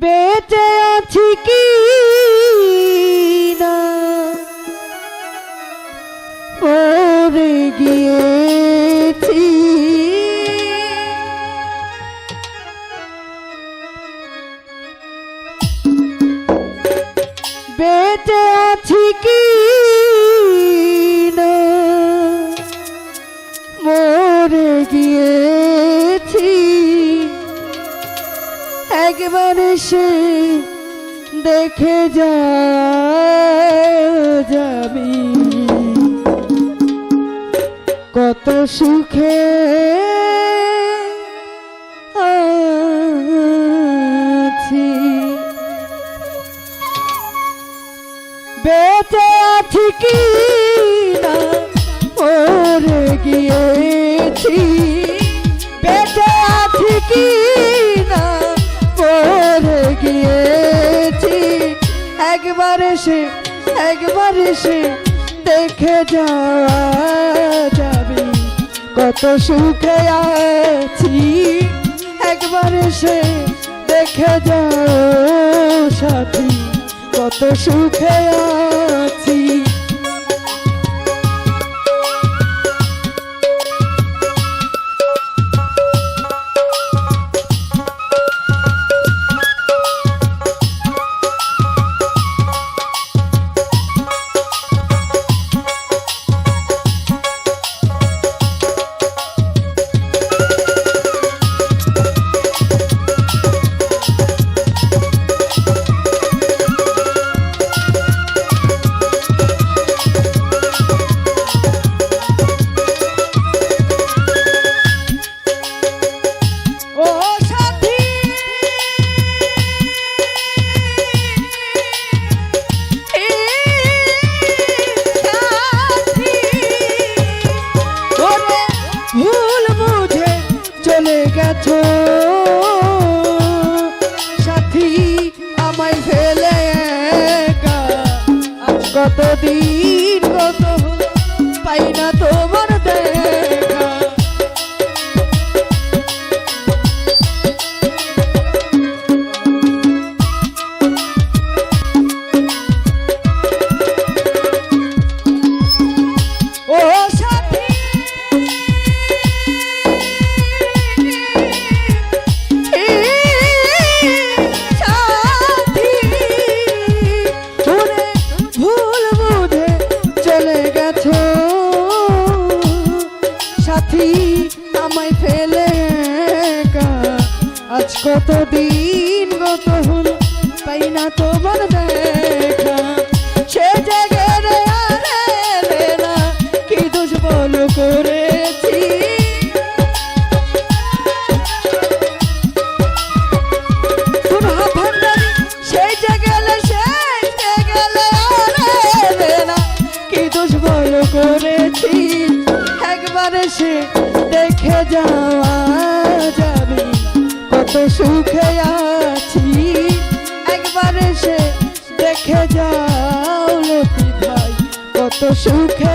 বেঁচে আছি কি না? পরে গিয়েছি। বেঁচে আছি কি একবার সে দেখে যা যাবি। কত সুখে সে একবার সে দেখে যাওয়া যাবে। কত সুখে আছি, একবার সে দেখে যাও সাথী। কত সুখে আছি কত সুখে আছি। একবারে দেখে যাও কত সুখে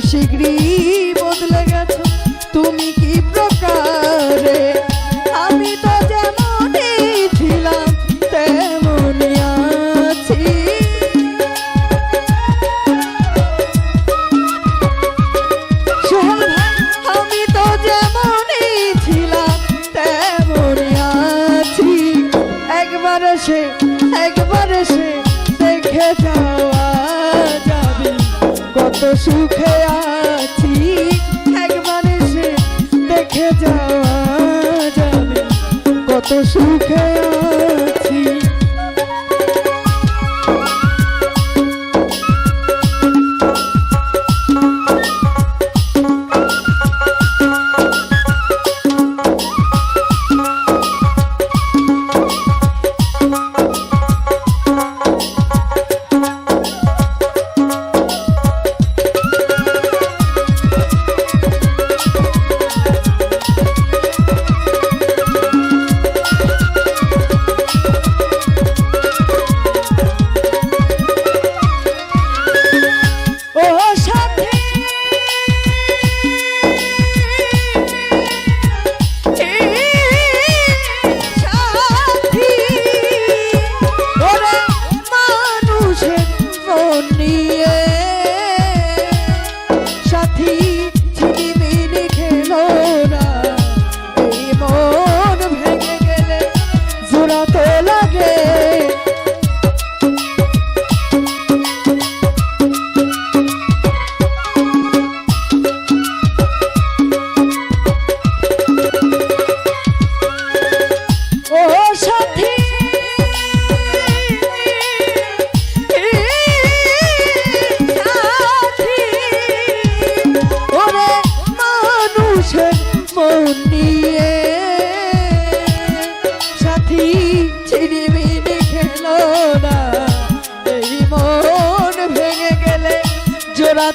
শীঘ্রই বদলে গেছো। তুমি কি প্রকারে? আমি তো যেমনই ছিলাম, তেমনই আছি। আমি তো যেমনই ছিলাম, তেমনই আছি। একবার এসে একবার এসে দেখে যাওয়া কত সুখে আছি। একবার এসে দেখে যাওয়া যাবে। কত সুখে আছি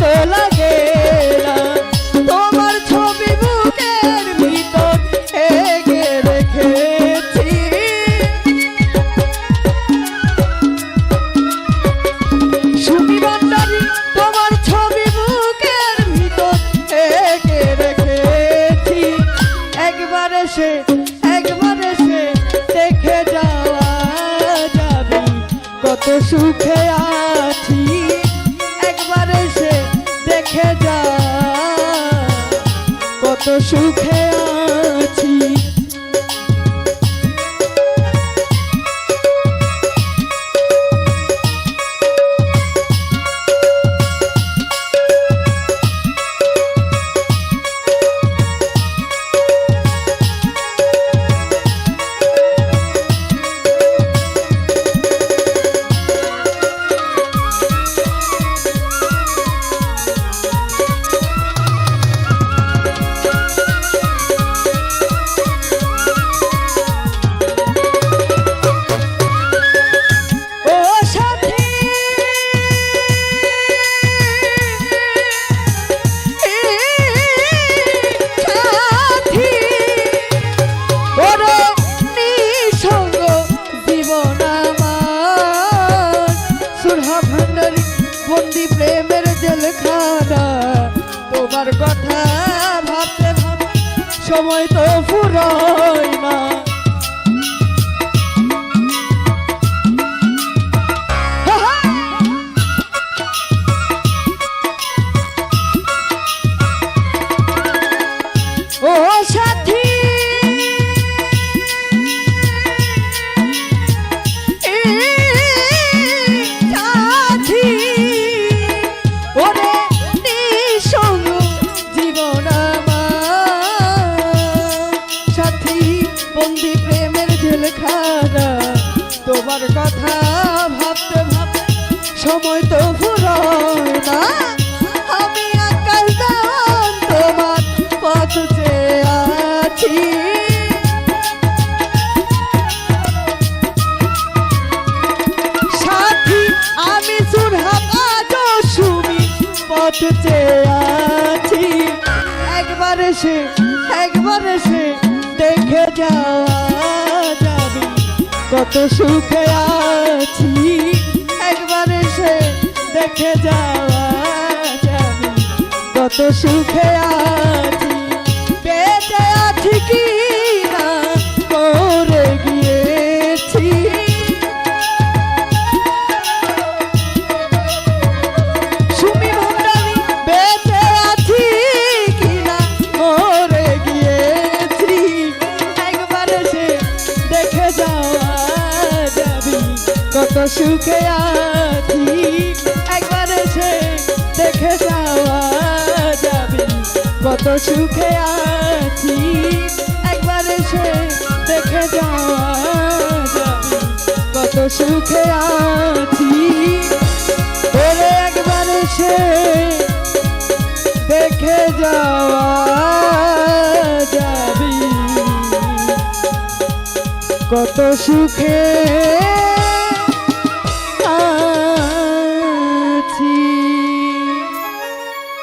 জোড়া সুখে সময় তো ফুরায় না। চেয়ে আছি। একবার এসে একবার এসে দেখে যাওয়া যাবে। কত সুখে আছি। একবার এসে দেখে যাওয়া যাবে। কত সুখে আছি। বেঁচে আছি কি সুখে আছি। একবার সে দেখে যাওয়া যাবি কত সুখে আছি। একবার সে দেখে যাওয়া যাবি কত সুখে আছি। ওরে একবার সে দেখে যাওয়া যাবি কত সুখে